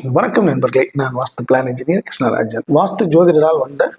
வணக்கம் நண்பர்களே நான் வாஸ்து பிளான் இன்ஜினியர் கிருஷ்ணராஜன். வாஸ்து ஜோதிடரால் வந்த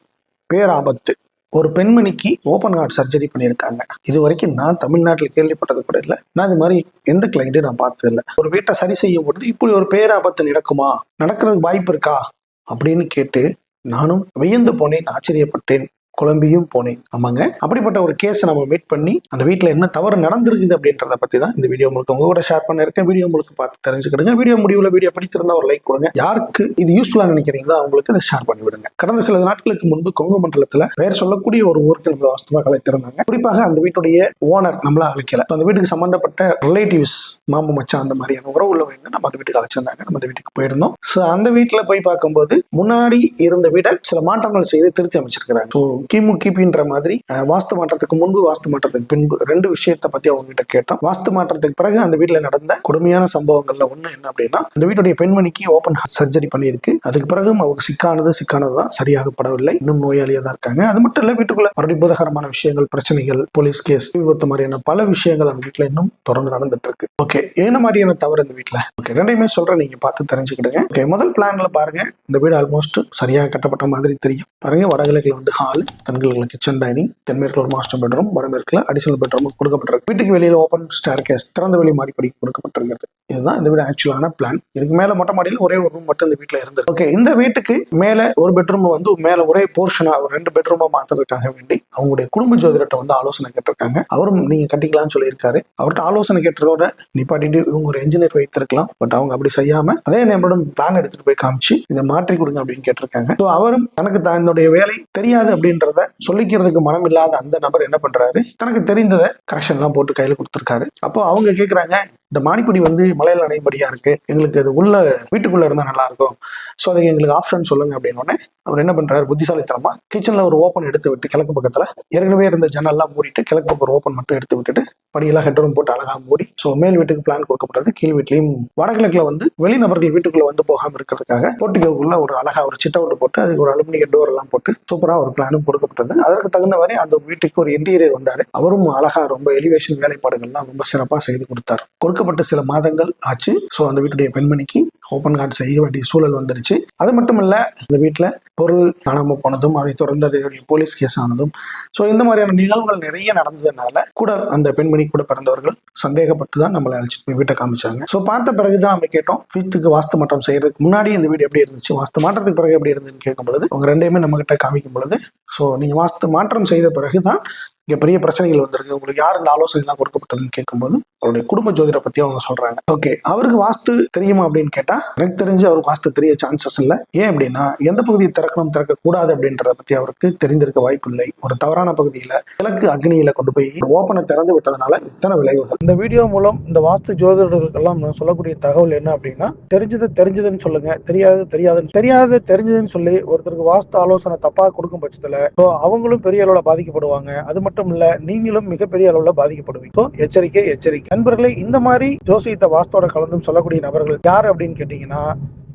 பேராபத்து. ஒரு பெண்மணிக்கு ஓப்பன் ஹார்ட் சர்ஜரி பண்ணியிருக்காங்க. இது வரைக்கும் நான் தமிழ்நாட்டில் கேள்விப்பட்டது கூட இல்லை. நான் இது மாதிரி எந்த கிளைண்ட்டையும் நான் பார்த்தது இல்லை. ஒரு வீட்டை சரி செய்யும் பொழுது இப்படி ஒரு பேராபத்து நடக்குமா? நடக்கிறதுக்கு வாய்ப்பு இருக்கா? அப்படின்னு கேட்டு நானும் வியந்து போனேன் ஆச்சரியப்பட்டேன். குழம்பியும் போனேன். ஆமாங்க. அப்படிப்பட்ட ஒரு கேஸை நம்ம மீட் பண்ணி அந்த வீட்டில் என்ன தவறு நடந்திருக்குது அப்படின்றத பற்றி தான் இந்த வீடியோ முழுக்க உங்க கூட ஷேர் பண்ணிருக்கேன் வீடியோ முழுக்க பார்த்து தெரிஞ்சுக்கிடுங்க. வீடியோ முடிவில் வீடியோ பிடித்திருந்தா ஒரு லைக் கொடுங்க. யாருக்கு இது யூஸ்ஃபுல்லாக நினைக்கிறீங்களோ அவங்களுக்கு இதை ஷேர் பண்ணி விடுங்க கடந்த சில நாட்களுக்கு முன்பு கொங்கு மண்டலத்தில் பெயர் சொல்லக்கூடிய ஒரு ஊருக்கு நம்ம வாஸ்துவாக கலைத்திருந்தாங்க. குறிப்பாக அந்த வீட்டுடைய ஓனர் நம்மள அழைக்கல. அந்த வீட்டுக்கு சம்பந்தப்பட்ட ரிலேட்டிவ்ஸ் மாமு மச்சான் அந்த மாதிரியான உறவு உள்ளவங்க நம்ம அந்த வீட்டுக்கு அழைச்சிருந்தாங்க. நம்ம அந்த வீட்டுக்கு போயிருந்தோம். ஸோ அந்த வீட்டில் போய் பார்க்கும்போது முன்னாடி இருந்த வீடை சில மாற்றங்கள் செய்து திருத்தி அமைச்சிருக்கிறாங்க. ஸோ கிமு கிபின்ற மாதிரி வாஸ்து மாற்றத்துக்கு முன்பு வாஸ்து மாற்றத்துக்கு பின்பு ரெண்டு விஷயத்தை பத்தி அவங்க கிட்ட கேட்டோம். வாஸ்து மாற்றத்துக்கு பிறகு அந்த வீட்டுல நடந்த கொடுமையான சம்பவங்கள்ல ஒண்ணு என்ன அப்படின்னா அந்த வீட்டுடைய பெண்மணிக்கு ஓப்பன் சர்ஜரி பண்ணியிருக்கு. அதுக்கு பிறகும் அவங்க சிக்கானது சிக்கானது தான் சரியாகப்படவில்லை. இன்னும் நோயாளியா தான் இருக்காங்க. அது மட்டும் இல்ல வீட்டுக்குள்ள மறுபடியும் பூதகரமான விஷயங்கள் பிரச்சனைகள் போலீஸ் கேஸ் விபத்து மாதிரியான பல விஷயங்கள் அந்த வீட்டுல இன்னும் தொடர்ந்து நடந்துட்டு இருக்கு. ஓகே என்ன மாதிரியான தவறு இந்த வீட்டுல ஓகே ரெண்டையுமே சொல்றேன் நீங்க பார்த்து தெரிஞ்சுக்கிடுங்க. ஓகே முதல் பிளான்ல பாருங்க இந்த வீடு ஆல்மோஸ்ட் சரியாக கட்டப்பட்ட மாதிரி தெரியும். பாருங்க வடகிழக்குல வந்து ஹால் தென்கிழக்கில் கிச்சன் டைனிங் தென்மேற்கில் ஒரு மாஸ்டர் பெட்ரூம் வடமேற்கில் அடிஷனல் பெட்ரூம் கொடுக்கப்பட்டிருக்கு. வீட்டுக்கு வெளியில் ஓப்பன் ஸ்டார் கேஸ் திறந்த வெளி மாடிப்படி கொடுக்கப்பட்டிருக்கிறது. இதுதான் இந்த வீடு ஆக்சுவலான பிளான் இதுக்கு மேலே மொட்டை மாடியில் ஒரே ஒரு ரூம் மட்டும் இந்த வீட்டில் இருந்தது ஓகே இந்த வீட்டுக்கு மேலே ஒரு பெட்ரூம் வந்து மேலே ஒரே போர்ஷனா ஒரு ரெண்டு பெட்ரூமாக மாத்துறதுக்காக வேண்டி அவங்களுடைய குடும்ப ஜோதிடத்தை வந்து ஆலோசனை கேட்டிருக்காங்க. அவரும் நீங்க கட்டிக்கலாம்னு சொல்லியிருக்காரு. அவர்கிட்ட ஆலோசனை கேட்டதோட நிப்பாட்டிட்டு இவங்க ஒரு இன்ஜினியர் வைத்திருக்கலாம். பட் அவங்க அப்படி செய்யாமல் அதே நம்மளோட பிளான் எடுத்துகிட்டு போய் காமிச்சு இதை மாற்றி கொடுங்க அப்படின்னு கேட்டிருக்காங்க. ஸோ அவரும் தனக்கு தன்னுடைய வேலை தெரியாது அப்படின்றத சொல்லிக்கிறதுக்கு மனம் இல்லாத அந்த நபர் என்ன பண்றாரு? தனக்கு தெரிந்ததை கரெக்ஷன் எல்லாம் போட்டு கையில கொடுத்துருக்காரு. அப்போ அவங்க கேக்குறாங்க இந்த மாடிப்படி வந்து மலையில நடைபடியா இருக்கு. எங்களுக்கு அது உள்ள வீட்டுக்குள்ள இருந்தா நல்லா இருக்கும். ஸோ அதுக்கு எங்களுக்கு ஆப்ஷன் சொல்லுங்க அப்படின்னு உடனே அவர் என்ன பண்றாரு? புத்திசாலித்தனமா கிச்சன்ல ஒரு ஓப்பன் எடுத்து விட்டு கிழக்கு பக்கத்துல ஏற்கனவே இருந்த ஜன்னல்லாம் மூடிட்டு கிழக்கு பக்கம் ஒரு ஓப்பன் மட்டும் எடுத்து விட்டுட்டு படியெல்லாம் ஹெட்ரூம் போட்டு அழகா மூடி ஸோ மேல் வீட்டுக்கு பிளான் கொடுக்கப்பட்டது கீழ் வீட்லயும் வடகிழக்குல வந்து வெளிநபர்கள் வீட்டுக்குள்ள வந்து போகாம இருக்கிறதுக்காக போட்டிக்கோக்குள்ள ஒரு அழகா ஒரு சிட் அவுட் போட்டு அதுக்கு ஒரு அலுமினிய டோர் எல்லாம் போட்டு சூப்பரா ஒரு பிளானும் கொடுக்கப்பட்டது. அதற்கு தகுந்த மாதிரி அந்த வீட்டுக்கு ஒரு இன்டீரியர் வந்தாரு. அவரும் அழகா ரொம்ப எலிவேஷன் வேலைப்பாடுகள்லாம் ரொம்ப சிறப்பா செய்து கொடுத்தார். கொடுக்கப்பட்ட சில மாதங்கள் ஆச்சு. ஸோ அந்த வீட்டுடைய பெண்மணிக்கு ஓப்பன் கார்டு செய்ய வேண்டிய சூழல் வந்துருச்சு. அது மட்டும் இல்லை இந்த வீட்டில் பொருள் காணாமல் போனதும் அதை தொடர்ந்து அதனுடைய போலீஸ் கேஸ் ஆனதும். ஸோ இந்த மாதிரியான நிகழ்வுகள் நிறைய நடந்ததுனால கூட அந்த பெண்மணி கூட பிறந்தவர்கள் சந்தேகப்பட்டு தான் நம்மளை அழைச்சிட்டு போய் வீட்டை காமிச்சாங்க. ஸோ பார்த்த பிறகு தான் நம்ம கேட்டோம் வீட்டுக்கு வாஸ்து மாற்றம் செய்யறதுக்கு முன்னாடி இந்த வீடு எப்படி இருந்துச்சு? வாஸ்து மாற்றத்துக்கு பிறகு எப்படி இருந்துன்னு கேட்கும் பொழுது அவங்க ரெண்டையுமே நம்மகிட்ட காமிக்கும் பொழுது ஸோ நீங்கள் வாஸ்து மாற்றம் செய்த பிறகு தான் இங்கே பெரிய பிரச்சனைகள் வந்திருக்கு. உங்களுக்கு யார் இந்த ஆலோசனை கொடுக்கப்பட்டதுன்னு கேட்கும்போது அவருடைய குடும்ப ஜோதிடரை பற்றி அவங்க சொல்றாங்க. ஓகே அவருக்கு வாஸ்து தெரியுமா அப்படின்னு கேட்டா எனக்கு தெரிஞ்சு அவருக்கு வாஸ்து தெரிய சான்சஸ் இல்லை. ஏன் அப்படின்னா எந்த பகுதியை திறக்கணும் திறக்கக்கூடாது அப்படின்றத பற்றி அவருக்கு தெரிந்திருக்க வாய்ப்பு இல்லை. ஒரு தவறான பகுதியில கிழக்கு அக்னியில் கொண்டு போய் ஓப்பனை திறந்து விட்டதுனால இத்தனை விளைவுகள். இந்த வீடியோ மூலம் இந்த வாஸ்து ஜோதிடர்களுக்கெல்லாம் நான் சொல்லக்கூடிய தகவல் என்ன அப்படின்னா தெரிஞ்சது தெரிஞ்சதுன்னு சொல்லுங்க. தெரியாது தெரியாதுன்னு தெரியாது தெரிஞ்சதுன்னு சொல்லி ஒருத்தருக்கு வாஸ்து ஆலோசனை தப்பாக கொடுக்கும் பட்சத்துல அவங்களும் பெரிய அளவில் பாதிக்கப்படுவாங்க. அது மட்டும் இல்ல நீங்களும் மிகப்பெரிய அளவுல பாதிக்கப்படுவீங்க. So, எச்சரிக்கை எச்சரிக்கை. நண்பர்களே இந்த மாதிரி ஜோசியத்தை வாஸ்தோட கலந்தும் சொல்லக்கூடிய நபர்கள் யார் அப்படின்னு கேட்டீங்கன்னா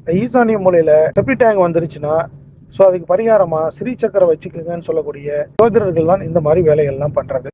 ஈசானிய மூலையில செப்டி டேங்க் வந்துருச்சுன்னா ஸோ அதுக்கு பரிகாரமா ஸ்ரீ சக்கரை வச்சுக்கோங்கன்னு சொல்லக்கூடிய ஜோதிடர்கள் தான் இந்த மாதிரி வேலைகள்லாம் பண்றது.